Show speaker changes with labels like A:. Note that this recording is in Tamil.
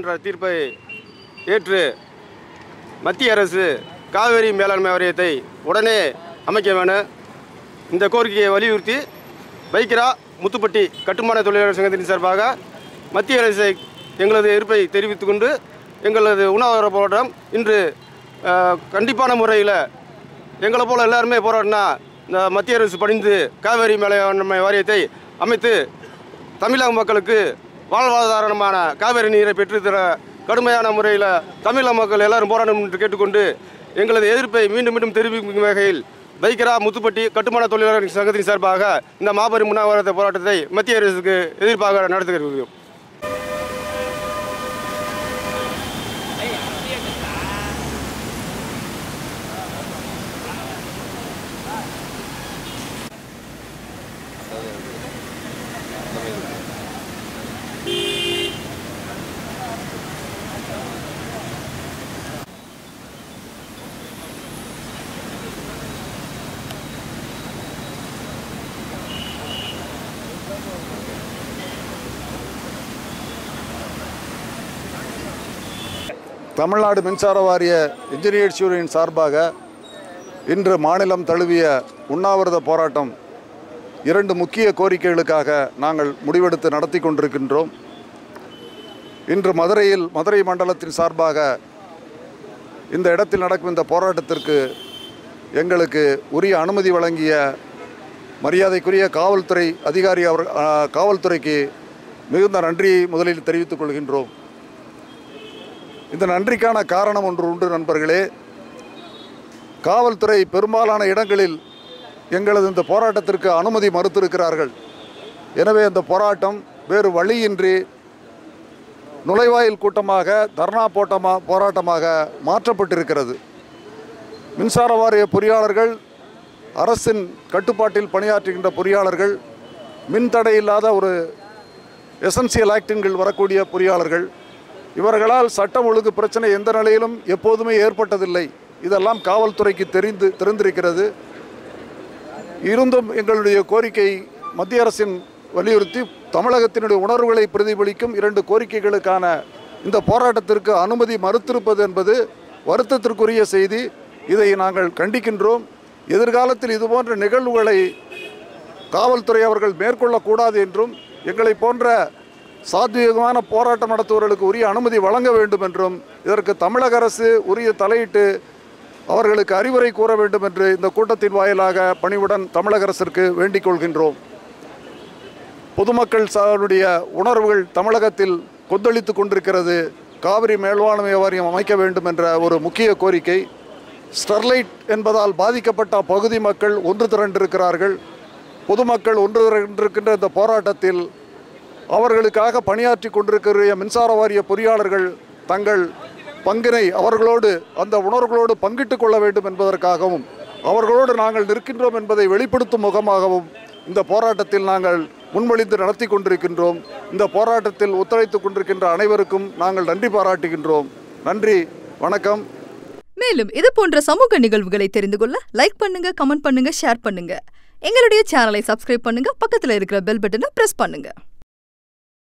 A: என்ற தீர்ப்பை ஏற்று மத்திய அரசு காவிரி மேலாண்மை வாரியத்தை உடனே அமைக்க வேண்டும் இந்த கோரிக்கையை வலியுறுத்தி பைக்கிரா முத்துப்பட்டி கட்டுமான தொழிலாளர் சங்கத்தின் சார்பாக மத்திய அரசை எங்களது எதிர்ப்பை தெரிவித்துக் கொண்டு எங்களது உண்ணாவிர போராட்டம் இன்று கண்டிப்பான முறையில் எங்களை போல் எல்லாருமே போராடினா இந்த மத்திய அரசு பணிந்து காவேரி மேலாண்மை வாரியத்தை அமைத்து தமிழக மக்களுக்கு வாழ்வாதாரமான காவிரி நீரை பெற்றுத்தர கடுமையான முறையில் தமிழக மக்கள் எல்லாரும் போராடணும் என்று கேட்டுக்கொண்டு எங்களது எதிர்ப்பை மீண்டும் மீண்டும் தெரிவிக்கும் வகையில் பைக்கரா முத்துப்பட்டி கட்டுமான தொழிலாளர் சங்கத்தின் சார்பாக இந்த மாபெரும் உண்ணாவிரத போராட்டத்தை மத்திய அரசுக்கு எதிர்ப்பாக நடத்துகிறோம்.
B: தமிழ்நாடு மின்சார வாரிய இன்ஜினியர்ஸ் யூனியன் சார்பாக இன்று மாநிலம் தழுவிய உண்ணாவிரத போராட்டம் இரண்டு முக்கிய கோரிக்கைகளுக்காக நாங்கள் முடிவெடுத்து நடத்தி கொண்டிருக்கின்றோம். இன்று மதுரையில் மதுரை மண்டலத்தின் சார்பாக இந்த இடத்தில் நடக்கும் இந்த போராட்டத்திற்கு எங்களுக்கு உரிய அனுமதி வழங்கிய மரியாதைக்குரிய காவல்துறை அதிகாரி அவர் காவல்துறைக்கு மிகுந்த நன்றியை முதலில் தெரிவித்துக் கொள்கின்றோம். இந்த நன்றிக்கான காரணம் ஒன்று உண்டு நண்பர்களே. காவல்துறை பெரும்பாலான இடங்களில் எங்களது இந்த போராட்டத்திற்கு அனுமதி மறுத்திருக்கிறார்கள். எனவே இந்த போராட்டம் வேறு வழியின்றி நுழைவாயில் கூட்டமாக தர்ணா போட்டமா போராட்டமாக மாற்றப்பட்டிருக்கிறது. மின்சார வாரிய பொறியாளர்கள் அரசின் கட்டுப்பாட்டில் பணியாற்றுகின்ற பொறியாளர்கள் மின்தடை இல்லாத ஒரு எசன்சியல் ஆக்டின்கள் வரக்கூடிய பொறியாளர்கள் இவர்களால் சட்டம் ஒழுங்கு பிரச்சனை எந்த நிலையிலும் எப்போதுமே ஏற்பட்டதில்லை. இதெல்லாம் காவல்துறைக்கு தெரிந்து தெரிந்திருக்கிறது. இருந்தும் எங்களுடைய கோரிக்கை மத்திய அரசின் வலியுறுத்தி தமிழகத்தினுடைய உணர்வுகளை பிரதிபலிக்கும் இரண்டு கோரிக்கைகளுக்கான இந்த போராட்டத்திற்கு அனுமதி மறுத்திருப்பது என்பது வருத்தத்திற்குரிய செய்தி. இதை நாங்கள் கண்டிக்கின்றோம். எதிர்காலத்தில் இதுபோன்ற நிகழ்வுகளை காவல்துறை அவர்கள் மேற்கொள்ளக்கூடாது என்றும் எங்களை போன்ற சாத்வீகமான போராட்டம் நடத்துவர்களுக்கு உரிய அனுமதி வழங்க வேண்டும் என்றும் இதற்கு தமிழக அரசு உரிய தலையிட்டு அவர்களுக்கு அறிவுரை கூற வேண்டும் என்று இந்த கூட்டத்தின் வாயிலாக பணிவுடன் தமிழக அரசிற்கு வேண்டிக் கொள்கின்றோம். பொதுமக்கள் சாருடைய உணர்வுகள் தமிழகத்தில் கொந்தளித்து கொண்டிருக்கிறது. காவிரி மேல்வாண்மை வாரியம் அமைக்க வேண்டும் என்ற ஒரு முக்கிய கோரிக்கை. ஸ்டெர்லைட் என்பதால் பாதிக்கப்பட்ட பகுதி மக்கள் ஒன்று திரண்டிருக்கிறார்கள். பொதுமக்கள் ஒன்று திரண்டிருக்கின்ற இந்த போராட்டத்தில் அவர்களுக்காக பணியாற்றி கொண்டிருக்கிற மின்சார வாரிய பொறியாளர்கள் தங்கள் பங்கினை அவர்களோடு அந்த உணர்வுகளோடு பங்கிட்டுக் கொள்ள வேண்டும் என்பதற்காகவும் அவர்களோடு நாங்கள் நிற்கின்றோம் என்பதை வெளிப்படுத்தும் முகமாகவும் இந்த போராட்டத்தில் நாங்கள் முன்மொழிந்து நடத்தி கொண்டிருக்கின்றோம். இந்த போராட்டத்தில் ஒத்துழைத்துக் கொண்டிருக்கின்ற அனைவருக்கும் நாங்கள் நன்றி பாராட்டுகின்றோம். நன்றி வணக்கம்.
C: மேலும் இது போன்ற சமூக நிகழ்வுகளை தெரிந்து கொள்ள லைக் பண்ணுங்க கமெண்ட் பண்ணுங்க ஷேர் பண்ணுங்க. எங்களுடைய சேனலை சப்ஸ்கிரைப் பண்ணுங்க பக்கத்தில் இருக்கிற பெல் பட்டனை பிரஸ் பண்ணுங்க.